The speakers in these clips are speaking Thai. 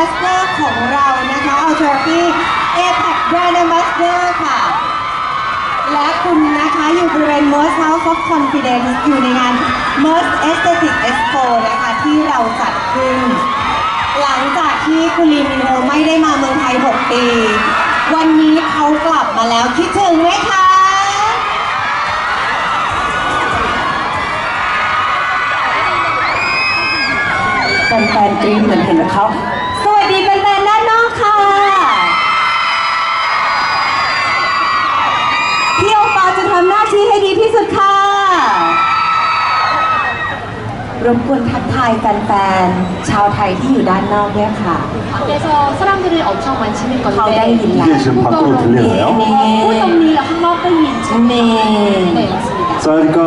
a สเตอร์ของเรานะคะ เอาทรอฟี่ APEC Brand Ambassador ค่ะ และคุณนะคะอยู่บริเวณ Most House of Confidence อยู่ในงาน Most Aesthetic Expo นะคะที่เราจัดขึ้น หลังจากที่คุณลีมินโฮไม่ได้มาเมืองไทย 6 ปี วันนี้เขากลับมาแล้วคิดถึงไหมคะแฟนๆกรี๊เหมือนเห็นเขา รบกวนทักทายแฟนๆ ชาวไทยที่อยู่ด้านนอกด้วยค่ะ 밖에서 사람들이 엄청 많으실 เขาได้ 건데 ยินแล้ว 이게 지금 밖으로 들리나요? 네. 호정리 한번 yin เน่ 네 맞습니다. 사리가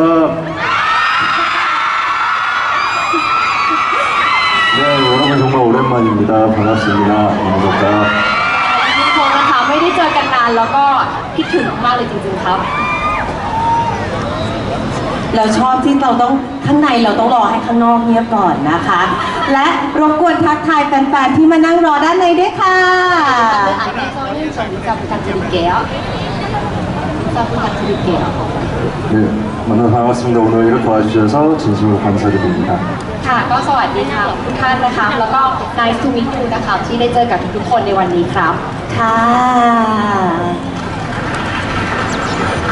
네 여러분 정말 오랜만입니다 반갑습니다 오늘부터 ทุกคนนะคะไม่ได้เจอกันนานแล้วก็คิดถึงมากเลยจริงๆครับ เราชอบที่เราต้องข้างในเราต้องรอให้ข้างนอกเงียบก่อนนะคะ และรบกวนทักทายแฟนๆ ที่มานั่งรอด้านในด้วยค่ะ 안에서는 저 인사 부탁드릴게요. 인사 부탁드릴게요. 네 만나서 반갑습니다 오늘 이렇게 와주셔서 진심으로 감사드립니다 ค่ะก็สวัสดีค่ะทุกท่านนะคะ แล้วก็ nice to meet you นะคะที่ได้เจอกับทุกๆคนในวันนี้ครับ ค่ะ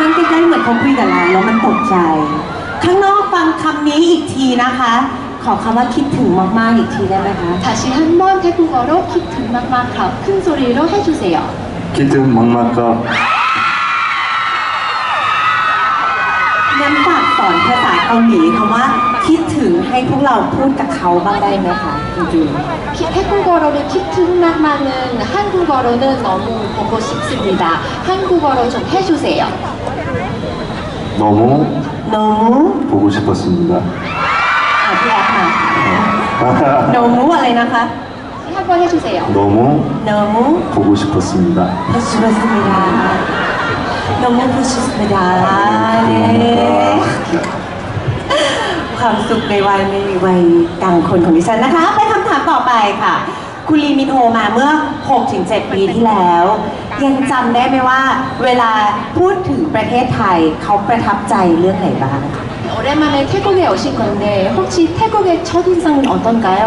นั่งใกล้ๆเหมือนเขาคุยกับเราแล้วมันตกใจ ข้างนอกฟังคำนี้อีกทีนะคะ ขอคำว่าคิดถึงมากๆอีกทีได้ไหมคะ 다시 한번 태국어로 키튼 막막합 큰 소리로 해주세요. 키튼 맘마까 งั้นฝากสอนภาษาเกาหลีคำว่าคิดถึงให้พวกเราพูดกับเขาบ้างได้ไหมคะจริง 키- 태국어로는 키튼 막막은 한국어로는 너무 보고 싶습니다. 한국어로 좀 해주세요. 너무 ๆโนมู 보고 싶었습니다 อ่ะพี่แอฟมาโนมูอะไรนะคะ 한번 해주세요. 너무 โนมู 보고 싶었습니다 พุชิบัสมิดาโนมูพุชิสมิดาเนี่ยความสุขในวัยในวัยกลางคนของดิฉันนะคะ ไปคำถามต่อไปค่ะ คุณลีมินโฮมาเมื่อ 6-7 ปีที่แล้ว ยังจำได้ไหมว่า เวลาพูดถึงประเทศไทยเขาประทับใจเรื่องไหนบ้าง 오랜만에 태국에 오신 건데 혹시 태국의 첫인상은 어떤가요?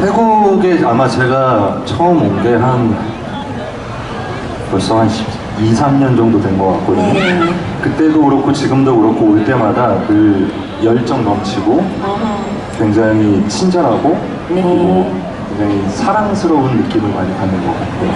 태국에 아마 제가 처음 온 게 한 벌써 한 2, 3년 정도 된 것 같거든요. 네. 그때도 그렇고 지금도 그렇고 올 때마다 그 열정 넘치고 굉장히 친절하고 네. 그리고 굉장히 사랑스러운 느낌을 많이 받는 것 같아요.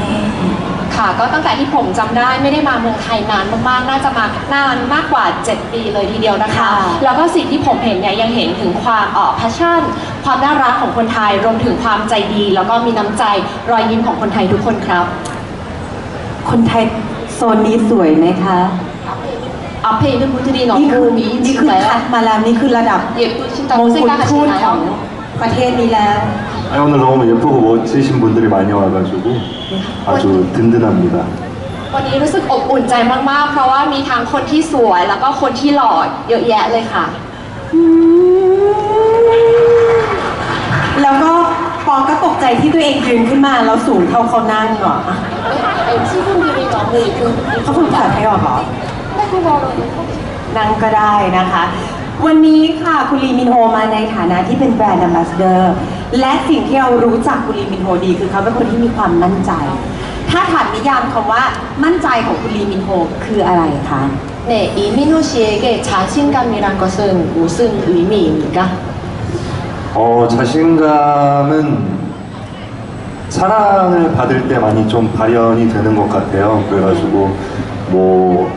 ค่ะก็ตั้งแต่ที่ผมจำได้ไม่ได้มาเมืองไทยนานมากๆ น่าจะมานานมากกว่า 7 ปีเลยทีเดียวนะคะ ค่ะ แล้วก็สิ่งที่ผมเห็นเนี่ยยังเห็นถึงความเอ่อ passion ความน่ารักของคนไทย รวมถึงความใจดี แล้วก็มีน้ำใจรอยยิ้มของคนไทยทุกคนครับ คนไทยโซนนี้สวยไหมคะ 앞에 있는 분들이 นี่คือ 너무 นี่คือคัด 미인인가요? มาแล้วนี่คือระดับ ม 예쁘신다고 งกุฎทูตของ 생각하시나요? ประเทศนี้แล้ว 아니, 오늘 너무 예쁘고 멋지신 분들이 많이 와가지고 아주 든든합니다. วันนี้รู้สึกอบอุ่นใจมากๆ เพราะว่ามีทั้งคนที่สวยแล้วก็คนที่หล่อเยอะแยะเลยค่ะ แล้วก็ปองก็ตกใจที่ตัวเองยืนขึ้นมาแล้วสูงเท่าเขานั่งเหรอ 친구들이 너무 예쁜 เขาพูดภาษาไทยออกเหรอ 태국어로는 นั่งก็ได้นะคะ วันนี้ค่ะคุณลีมินโฮมาในฐานะที่เป็นแบรนด์ a ม b สเดอร์และสิ่งที่เรารู้จักคุณลีมินโฮดี คือเขาเป็นคนที่มีความมั่นใจ ถ้าถามนิยามคำว่ามั่นใจของคุณลีมินโฮคืออะไรคะ 네, 이민호 씨에게 자신감이란 것은 무슨 의미입니까? 어, 자신감은 사랑을 받을 때 많이 좀 발현이 되는 것 같아요. 그래가지고 뭐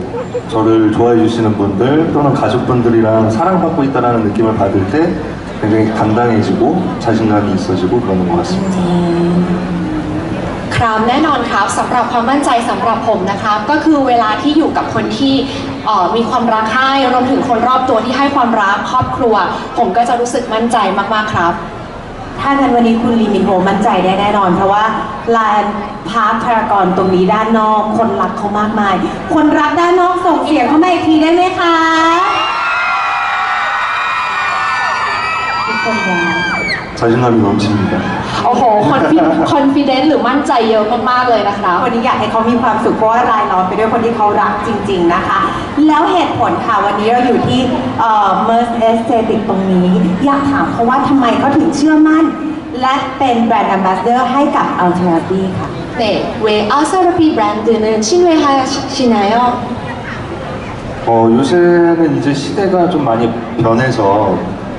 저를 좋아해 주시는 분들 또는 가족분들이랑 사랑받고 있다는 느낌을 받을 때 굉장히 당당해지고 자신감이 있어지고 그러는 것 같습니다. ครับแน่นอน ครับสำหรับความมั่นใจสำหรับผมนะครับ ก็คือเวลาที่อยู่กับคนที่เอ่อมีความรักให้รวมถึงคนรอบตัวที่ให้ความรักครอบครัว ผมก็จะรู้สึกมั่นใจมากๆครับ ถ้างั้นวันนี้คุณลีมินโฮมั่นใจได้แน่นอน เพราะว่าลานพาร์คพารากอนตรงนี้ด้านนอก คนรักเขามากมาย คนรักด้านนอกส่งเสียงเข้ามาอีกทีได้ไหมคะทุกคนรัก 자신감이 넘칩니다. โอ้โหคอนฟิคอนฟิเดนซ์หรือมั่นใจเยอะมากๆเลยนะครับ วันนี้อยากให้เขามีความสุขเพราะว่ารายล้อมไปด้วยคนที่เขารักจริง ๆนะคะ แล้วเหตุผลค่ะวันนี้เราอยู่ที่เอ่อ Merce Aesthetic ตรงนี้ อยากถามเขาว่าทำไมเขาถึงเชื่อมั่น และเป็นแบรนด์ Ambassador ให้กับ Ultra B ค่ะ 네, 왜 아사르비 브랜드는 신뢰하시나요? 어, 요새는 이제 시대가 좀 많이 변해서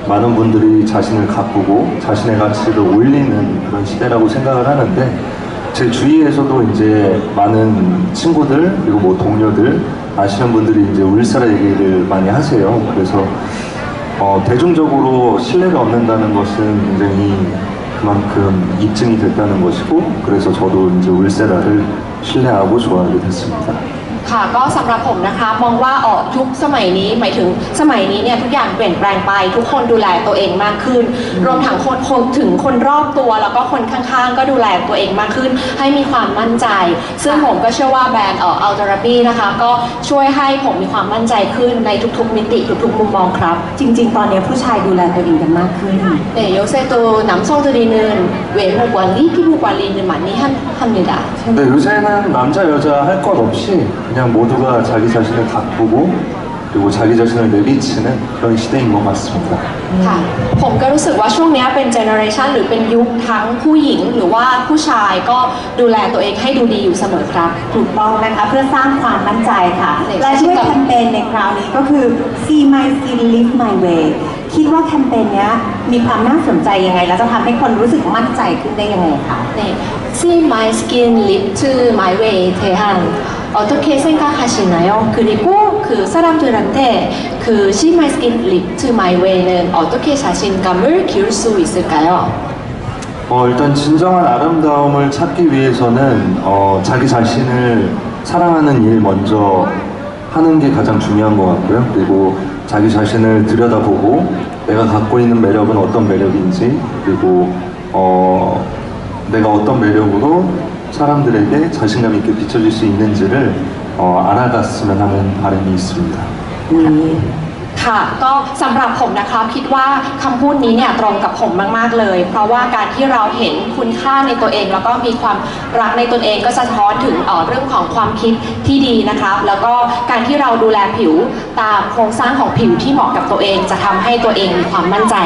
많은 분들이 자신을 가꾸고 자신의 가치를 올리는 그런 시대라고 생각을 하는데 제 주위에서도 이제 많은 친구들 그리고 뭐 동료들 아시는 분들이 이제 울사라 얘기를 많이 하세요. 그래서 어, 대중적으로 신뢰가 얻는다는 것은 굉장히 그만큼 입증이 됐다는 것이고 그래서 저도 이제 울세라를 신뢰하고 좋아하게 됐습니다. ค่ะก็สำหรับผมนะคะมองว่าเออยุคสมัยนี้หมายถึงสมัยนี้เนี่ยทุกอย่างเปลี่ยนแปลงไป ทุกคนดูแลตัวเองมากขึ้น รวมทั้งคนคนถึงคนรอบตัว แล้วก็คนข้างๆ ก็ดูแลตัวเองมากขึ้น ให้มีความมั่นใจ ซึ่งผมก็เชื่อว่าแบรนด์เอ่ออัลตราบีนะคะก็ช่วยให้ผมมีความมั่นใจขึ้นในทุกๆ มิติทุกๆ มุมมองครับ จริง ๆ ตอนนี้ผู้ชายดูแลตัวเองกันมากขึ้น 네, 요새도 남성들이는 외모 관리, 피부 관리는 많이 한- 합니다. 근데 요새는 남자 여자 할 것 없이 그냥 모두가 자기 자신을 가꾸고 그리고 자기 자신을 내비치는 그런 시대인 것 같습니다. ค่ะผมก็รู้สึกว่าช่วงเนี้ยเป็นเจเนอเรชันหรือเป็นยุคทั้งผู้หญิงหรือว่าผู้ชายก็ดูแลตัวเองให้ดูดีอยู่เสมอครับ ถูกต้องนะคะเพื่อสร้างความมั่นใจค่ะ เด็ก และด้วย ใช่ แค ค่ะ มเปญในคราวนี้ก็คือ See My Skin Live My Way คิดว่าแคมเปญเนี้ยมีความน่าสนใจยังไง และจะทำให้คนรู้สึกมั่นใจขึ้นได้ยังไงคะ 네, See My Skin Lift My Way 대한 어떻게 생각하시나요? 그리고 그 사람들한테 그 See My Skin Lift My Way는 어떻게 자신감을 기울 수 있을까요? 어, 일단 진정한 아름다움을 찾기 위해서는 어, 자기 자신을 사랑하는 일 먼저 하는 게 가장 중요한 것 같고요. 그리고 자기 자신을 들여다보고 내가 갖고 있는 매력은 어떤 매력인지 그리고 어, 내가 어떤 매력으로 사람들에게 자신감 있게 비춰질 수 있는지를 어, 알아갔으면 하는 바람이 있습니다. นี่ ค่ะก็สำหรับผมนะคะคิดว่าคำพูดนี้เนี่ยตรงกับผมมากๆเลย เพราะว่าการที่เราเห็นคุณค่าในตัวเอง แล้วก็มีความรักในตนเองก็สะท้อนถึงเออเรื่องของความคิดที่ดีนะครับแล้วก็การที่เราดูแลผิวตามโครงสร้างของผิวที่เหมาะกับตัวเอง จะทำให้ตัวเองมีความมั่นใจ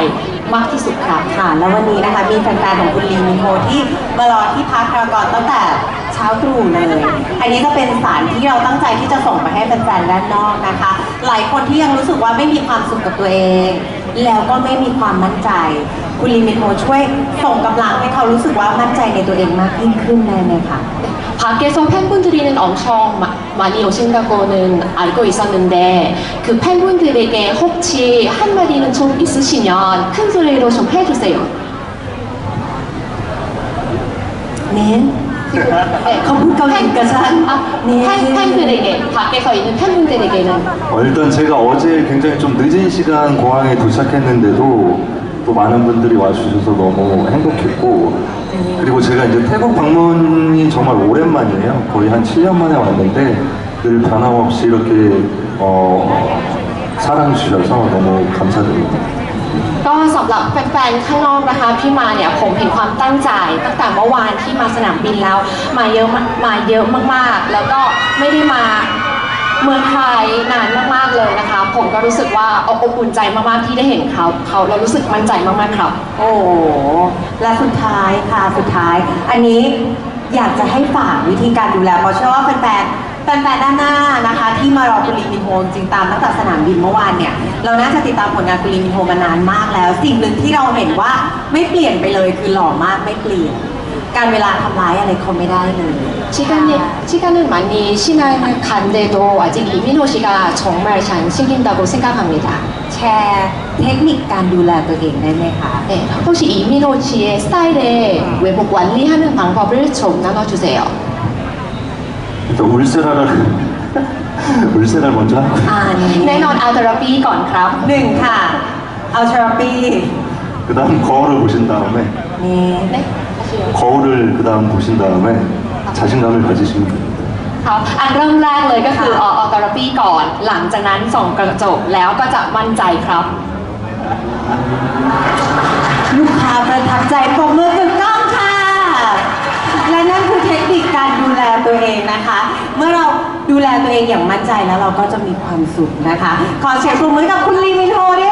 มากที่สุดครับค่ะแล้ววันนี้นะคะมีแฟนๆของคุณลีมิโฮที่มารอที่พักพารากอนตั้งแต่ ช้าตรู่เลย อันนี้ก็เป็นสารที่เราตั้งใจที่จะส่งไปให้แฟนๆด้านนอกนะคะ หลายคนที่ยังรู้สึกว่าไม่มีความสุขกับตัวเอง แล้วก็ไม่มีความมั่นใจ คุณลีมินโฮช่วยส่งกำลังให้เขารู้สึกว่ามั่นใจในตัวเองมากยิ่งขึ้นได้ไหมคะ 밖에서 팬분들이는 엄청 마- 많이 오신다고는 알고 있었는데 그 팬분들에게 혹시 한마디는 좀 있으시면 큰 소리로 좀 해주세요. เน้น 네. 거북거리니까 산 네. 팬, 네. 팬들에게, 밖에서 있는 팬분들에게는 일단 제가 어제 굉장히 좀 늦은 시간 공항에 도착했는데도 또 많은 분들이 와주셔서 너무 행복했고 네. 그리고 제가 이제 태국 방문이 정말 오랜만이에요 거의 한 7년 만에 왔는데 늘 변함없이 이렇게 어, 사랑 주셔서 너무 감사드립니다. ก็สำหรับแฟนๆ ข้างนอกนะคะที่มาเนี่ยผมเห็นความตั้งใจ ตั้งแต่เมื่อวานที่มาสนามบินแล้ว มาเยอะมากมาเยอะมากๆ แล้วก็ไม่ได้มาเมืองไทยนานมากๆเลยนะคะ ผมก็รู้สึกว่าอบอุ่นใจมากๆที่ได้เห็นเขาเขาเรารู้สึกมั่นใจมากๆครับ โอ้โหและสุดท้ายค่ะสุดท้าย อันนี้อยากจะให้ฝากวิธีการดูแลเพราะเชื่อว่าแฟนๆ แฟนๆด้านหน้านะคะ ที่มารอคุณลีมินโฮจริงๆตามตั้งแต่สนามบินเมื่อวานเนี่ย เราน่าจะติดตามผลงานคุณลีมินโฮมานานมากแล้ว สิ่งหนึ่งที่เราเห็นว่าไม่เปลี่ยนไปเลยคือหล่อมากไม่เปลี่ยน การเวลาทำร้ายอะไรเขาไม่ได้เลย 시간이, 시간은 많이 시간을 간데도 아직 이민호 씨가 정말 잘생긴다고 생각합니다. แชร์เทคนิคการดูแลตัวเองได้ไหมคะ 네, 혹시 이민호 씨의 스타일의 외모 관리하는 방법을 좀 나눠주세요. 일단 울세라를 울세라를 먼저 하고 อ่าน แน่นอนเอาเทอราปีก่อนครับ หนึ่งค่ะ เอาเทอราปี 그다음 거울을 보신 다음에 นี่ 거울을 그다음 보신 다음에 자신감을 가지시면 됩니다. ครับอันเริ่มแรกเลยก็คือออกเทอราปีก่อน หลังจากนั้นส่องกระจกแล้วก็จะมั่นใจครับ ลูกค้าประทับใจปรบมือถูกต้องค่ะ และนั่นคือเทคนิคการดูแลตัวเองนะคะ เมื่อเราดูแลตัวเองอย่างมั่นใจแล้วเราก็จะมีความสุขนะคะ ขอเสียงปรบมือกับคุณลีมินโทด้วย